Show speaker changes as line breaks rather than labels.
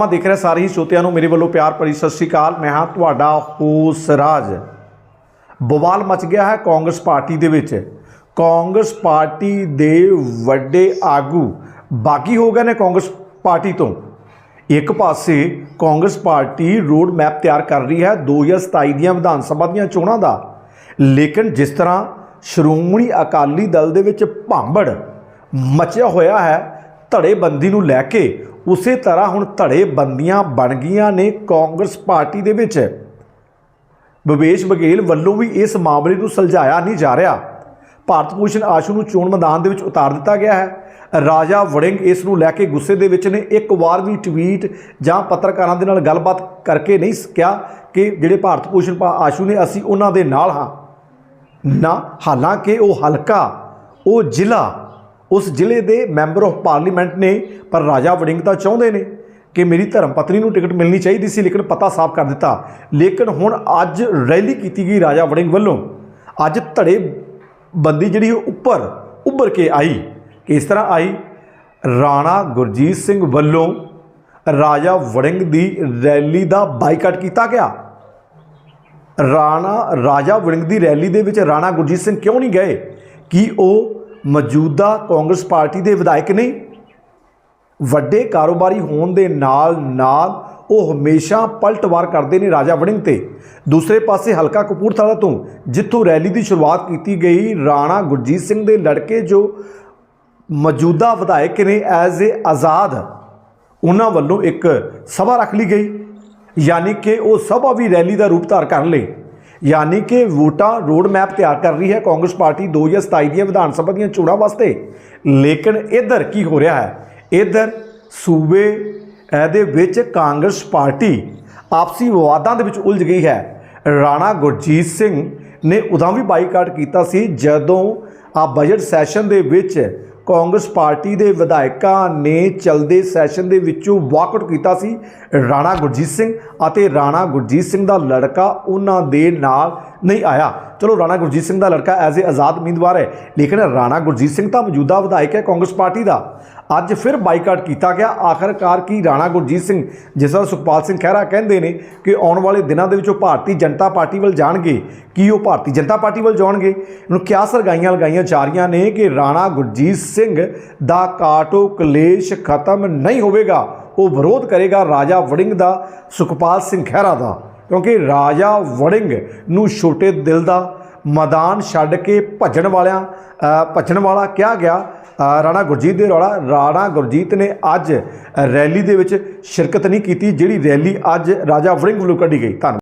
ਮੈਂ ਦੇਖ ਰਿਹਾ ਸਾਰੇ ਹੀ ਸ਼ੋਤਿਆਂ ਨੂੰ ਮੇਰੇ ਵੱਲੋਂ ਪਿਆਰ ਭਰੀ ਸਤਿ ਸ਼੍ਰੀ ਅਕਾਲ। ਮੈਂ ਹਾਂ ਤੁਹਾਡਾ ਹੋਸ ਰਾਜ ਬਵਾਲ ਮਚ ਗਿਆ ਹੈ ਕਾਂਗਰਸ ਪਾਰਟੀ ਦੇ ਵਿੱਚ। ਕਾਂਗਰਸ ਪਾਰਟੀ ਦੇ ਵੱਡੇ ਆਗੂ ਬਾਕੀ ਹੋ ਗਏ ਨੇ ਕਾਂਗਰਸ ਪਾਰਟੀ ਤੋਂ। ਇੱਕ ਪਾਸੇ ਕਾਂਗਰਸ ਪਾਰਟੀ ਰੋਡ ਮੈਪ ਤਿਆਰ ਕਰ ਰਹੀ ਹੈ 2027 ਦੀਆਂ ਵਿਧਾਨ ਸਭਾ ਦੀਆਂ ਚੋਣਾਂ ਦਾ। ਲੇਕਿਨ ਜਿਸ ਤਰ੍ਹਾਂ ਸ਼੍ਰੋਮਣੀ ਅਕਾਲੀ ਦਲ ਦੇ ਵਿੱਚ ਭਾਂਬੜ ਮਚਿਆ ਹੋਇਆ ਹੈ, ਧੜੇਬੰਦੀ ਨੂੰ ਲੈ ਕੇ ਉਸੇ ਤਰ੍ਹਾਂ ਹੁਣ ਧੜੇਬੰਦੀਆਂ ਬਣ ਗਈਆਂ ਨੇ ਕਾਂਗਰਸ ਪਾਰਟੀ ਦੇ ਵਿੱਚ। ਭਵੇਸ਼ ਬਘੇਲ ਵੱਲੋਂ ਵੀ ਇਸ ਮਾਮਲੇ ਨੂੰ ਸੁਲਝਾਇਆ ਨਹੀਂ ਜਾ ਰਿਹਾ। ਭਾਰਤ ਭੂਸ਼ਣ ਆਸ਼ੂ ਨੂੰ ਚੋਣ ਮੈਦਾਨ ਦੇ ਵਿੱਚ ਉਤਾਰ ਦਿੱਤਾ ਗਿਆ ਹੈ। ਰਾਜਾ ਵੜਿੰਗ ਇਸ ਨੂੰ ਲੈ ਕੇ ਗੁੱਸੇ ਦੇ ਵਿੱਚ ਨੇ। ਇੱਕ ਵਾਰ ਵੀ ਟਵੀਟ ਜਾਂ ਪੱਤਰਕਾਰਾਂ ਦੇ ਨਾਲ ਗੱਲਬਾਤ ਕਰਕੇ ਨਹੀਂ ਕਿਹਾ ਕਿ ਜਿਹੜੇ ਭਾਰਤ ਭੂਸ਼ਣ ਪਾ- ਆਸ਼ੂ ਨੇ, ਅਸੀਂ ਉਹਨਾਂ ਦੇ ਨਾਲ ਹਾਂ। ਨਾ, ਹਾਲਾਂਕਿ ਉਹ ਹਲਕਾ, ਉਹ ਜ਼ਿਲ੍ਹਾ ਉਸ ਜ਼ਿਲ੍ਹੇ ਦੇ ਮੈਂਬਰ ਆਫ ਪਾਰਲੀਮੈਂਟ ਨੇ, ਪਰ ਰਾਜਾ ਵੜਿੰਗ ਤਾਂ ਚਾਹੁੰਦੇ ਨੇ ਕਿ ਮੇਰੀ ਧਰਮ ਪਤਨੀ ਨੂੰ ਟਿਕਟ ਮਿਲਣੀ ਚਾਹੀਦੀ ਸੀ, ਲੇਕਿਨ ਪਤਾ ਸਾਫ਼ ਕਰ ਦਿੱਤਾ। ਲੇਕਿਨ ਹੁਣ ਅੱਜ ਰੈਲੀ ਕੀਤੀ ਗਈ ਰਾਜਾ ਵੜਿੰਗ ਵੱਲੋਂ। ਅੱਜ ਧੜੇ ਬੰਦੀ ਜਿਹੜੀ ਉੱਪਰ ਉੱਭਰ ਕੇ ਆਈ, ਕਿਸ ਤਰ੍ਹਾਂ ਆਈ? ਰਾਣਾ ਗੁਰਜੀਤ ਸਿੰਘ ਵੱਲੋਂ ਰਾਜਾ ਵੜਿੰਗ ਦੀ ਰੈਲੀ ਦਾ ਬਾਈਕਾਟ ਕੀਤਾ ਗਿਆ। ਰਾਣਾ, ਰਾਜਾ ਵੜਿੰਗ ਦੀ ਰੈਲੀ ਦੇ ਵਿੱਚ ਰਾਣਾ ਗੁਰਜੀਤ ਸਿੰਘ ਕਿਉਂ ਨਹੀਂ ਗਏ? ਕਿ ਉਹ ਮੌਜੂਦਾ ਕਾਂਗਰਸ ਪਾਰਟੀ ਦੇ ਵਿਧਾਇਕ ਨੇ। ਵੱਡੇ ਕਾਰੋਬਾਰੀ ਹੋਣ ਦੇ ਨਾਲ ਨਾਲ ਉਹ ਹਮੇਸ਼ਾ ਪਲਟਵਾਰ ਕਰਦੇ ਨੇ ਰਾਜਾ ਵੜਿੰਗ ਤੇ। ਦੂਸਰੇ ਪਾਸੇ ਹਲਕਾ ਕਪੂਰਥਲਾ ਤੋਂ ਜਿੱਥੋਂ ਰੈਲੀ ਦੀ ਸ਼ੁਰੂਆਤ ਕੀਤੀ ਗਈ, ਰਾਣਾ ਗੁਰਜੀਤ ਸਿੰਘ ਦੇ ਲੜਕੇ ਜੋ ਮੌਜੂਦਾ ਵਿਧਾਇਕ ਨੇ ਐਜ਼ ਏ ਆਜ਼ਾਦ, ਉਹਨਾਂ ਵੱਲੋਂ ਇੱਕ ਸਭਾ ਰੱਖ ਲਈ ਗਈ। ਯਾਨੀ ਕਿ ਉਹ ਸਭਾ ਵੀ ਰੈਲੀ ਦਾ ਰੂਪ ਧਾਰ ਕਰਨ ਲਈ ਯਾਨੀ ਕਿ ਵੋਟਾਂ ਰੋਡ ਮੈਪ ਤਿਆਰ ਕਰ ਰਹੀ ਹੈ ਕਾਂਗਰਸ ਪਾਰਟੀ 2027 ਦੀਆਂ ਵਿਧਾਨ ਸਭਾ ਦੀਆਂ ਚੋਣਾਂ ਵਾਸਤੇ। ਲੇਕਿਨ ਇੱਧਰ ਕੀ ਹੋ ਰਿਹਾ ਹੈ? ਇੱਧਰ ਸੂਬੇ, ਇਹਦੇ ਵਿੱਚ ਕਾਂਗਰਸ ਪਾਰਟੀ ਆਪਸੀ ਵਿਵਾਦਾਂ ਦੇ ਵਿੱਚ ਉਲਝ ਗਈ ਹੈ। ਰਾਣਾ ਗੁਰਜੀਤ ਸਿੰਘ ਨੇ ਉਦੋਂ ਵੀ ਬਾਈਕਾਟ ਕੀਤਾ ਸੀ ਜਦੋਂ ਆ ਬਜਟ ਸੈਸ਼ਨ ਦੇ ਵਿੱਚ ਕਾਂਗਰਸ ਪਾਰਟੀ ਦੇ ਵਿਧਾਇਕਾਂ ਨੇ ਚਲਦੇ ਸੈਸ਼ਨ ਦੇ ਵਿੱਚੋਂ ਵਾਕਆਊਟ ਕੀਤਾ ਸੀ। ਰਾਣਾ ਗੁਰਜੀਤ ਸਿੰਘ ਅਤੇ ਰਾਣਾ ਗੁਰਜੀਤ ਸਿੰਘ ਦਾ ਲੜਕਾ ਉਹਨਾਂ ਦੇ ਨਾਲ ਨਹੀਂ ਆਇਆ। ਚਲੋ, ਰਾਣਾ ਗੁਰਜੀਤ ਸਿੰਘ ਦਾ ਲੜਕਾ ਐਜ਼ ਏ ਆਜ਼ਾਦ ਉਮੀਦਵਾਰ ਹੈ, ਲੇਕਿਨ ਰਾਣਾ ਗੁਰਜੀਤ ਸਿੰਘ ਤਾਂ ਮੌਜੂਦਾ ਵਿਧਾਇਕ ਹੈ ਕਾਂਗਰਸ ਪਾਰਟੀ ਦਾ। ਅੱਜ ਫਿਰ ਬਾਈਕਾਟ ਕੀਤਾ ਗਿਆ। ਆਖਰਕਾਰ ਕੀ ਰਾਣਾ ਗੁਰਜੀਤ ਸਿੰਘ, ਜਿਸ ਤਰ੍ਹਾਂ ਸੁਖਪਾਲ ਸਿੰਘ ਖਹਿਰਾ ਕਹਿੰਦੇ ਨੇ ਕਿ ਆਉਣ ਵਾਲੇ ਦਿਨਾਂ ਦੇ ਵਿੱਚ ਉਹ ਭਾਰਤੀ ਜਨਤਾ ਪਾਰਟੀ ਵੱਲ ਜਾਣਗੇ। ਕੀ ਉਹ ਭਾਰਤੀ ਜਨਤਾ ਪਾਰਟੀ ਵੱਲ ਜਾਣਗੇ? ਇਹਨੂੰ ਕਿਆ ਸਰਗਾਈਆਂ ਲਗਾਈਆਂ ਜਾ ਰਹੀਆਂ ਨੇ ਕਿ ਰਾਣਾ ਗੁਰਜੀਤ ਸਿੰਘ ਦਾ ਕਾਟੋ ਕਲੇਸ਼ ਖਤਮ ਨਹੀਂ ਹੋਵੇਗਾ। ਉਹ ਵਿਰੋਧ ਕਰੇਗਾ ਰਾਜਾ ਵੜਿੰਗ ਦਾ, ਸੁਖਪਾਲ ਸਿੰਘ ਖਹਿਰਾ ਦਾ। ਕਿਉਂਕਿ ਰਾਜਾ ਵੜਿੰਗ ਨੂੰ ਛੋਟੇ ਦਿਲ ਦਾ ਮੈਦਾਨ ਛੱਡ ਕੇ ਭੱਜਣ ਵਾਲਿਆਂ ਭੱਜਣ ਵਾਲਾ ਕਿਹਾ ਗਿਆ ਰਾਣਾ ਗੁਰਜੀਤ ਦੇ ਰੌਲਾ। ਰਾਣਾ ਗੁਰਜੀਤ ਨੇ ਅੱਜ ਰੈਲੀ ਦੇ ਵਿੱਚ ਸ਼ਿਰਕਤ ਨਹੀਂ ਕੀਤੀ, ਜਿਹੜੀ ਰੈਲੀ ਅੱਜ ਰਾਜਾ ਵੜਿੰਗ ਵੱਲੋਂ ਕੱਢੀ ਗਈ। ਧੰਨਵਾਦ।